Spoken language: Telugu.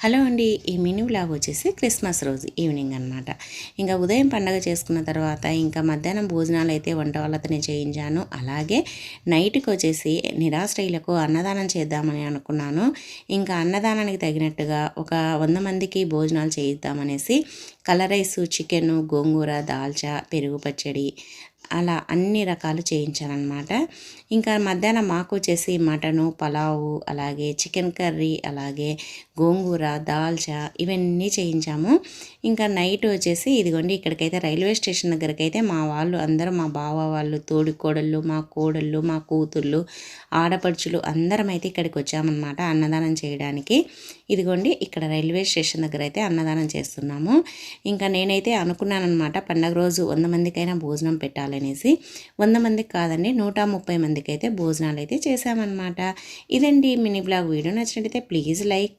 హలో అండి ఈ మినీ వ్లాగ్ వచ్చేసి క్రిస్మస్ రోజు ఈవినింగ్ అనమాట ఇంకా ఉదయం పండగ చేసుకున్న తర్వాత ఇంకా మధ్యాహ్నం భోజనాలు అయితే వంట వాళ్ళతోనే చేయించాను. అలాగే నైట్కి వచ్చేసి నిరాశ్రయులకు అన్నదానం చేద్దామని అనుకున్నాను. ఇంకా అన్నదానానికి తగినట్టుగా ఒక వంద మందికి భోజనాలు చేయిద్దామనేసి కలర్ రైస్ చికెన్ గోంగూర దాల్చా పెరుగు పచ్చడి అలా అన్ని రకాలు చేయించానమాట ఇంకా మధ్యాహ్నం మాకు వచ్చేసి మటను పలావు అలాగే చికెన్ కర్రీ అలాగే గోంగూర దాల్చా ఇవన్నీ చేయించాము. ఇంకా నైట్ వచ్చేసి ఇదిగోండి ఇక్కడికైతే రైల్వే స్టేషన్ దగ్గరికి అయితే మా వాళ్ళు అందరూ మా బావ వాళ్ళు తోడి కోడళ్ళు మా కోడళ్ళు మా కూతుళ్ళు ఆడపడుచులు అందరం అయితే ఇక్కడికి వచ్చామన్నమాట అన్నదానం చేయడానికి. ఇదిగోండి ఇక్కడ రైల్వే స్టేషన్ దగ్గర అయితే అన్నదానం చేస్తున్నాము. ఇంకా నేనైతే అనుకున్నానమాట పండగ రోజు వంద మందికైనా భోజనం పెట్టాలి పెట్టాలనేసి వంద మందికి కాదండి నూట ముప్పై మందికి అయితే భోజనాలు అయితే చేశామన్నమాట. ఇదండి మినీ బ్లాగ్ వీడియో నచ్చినట్టయితే ప్లీజ్ లైక్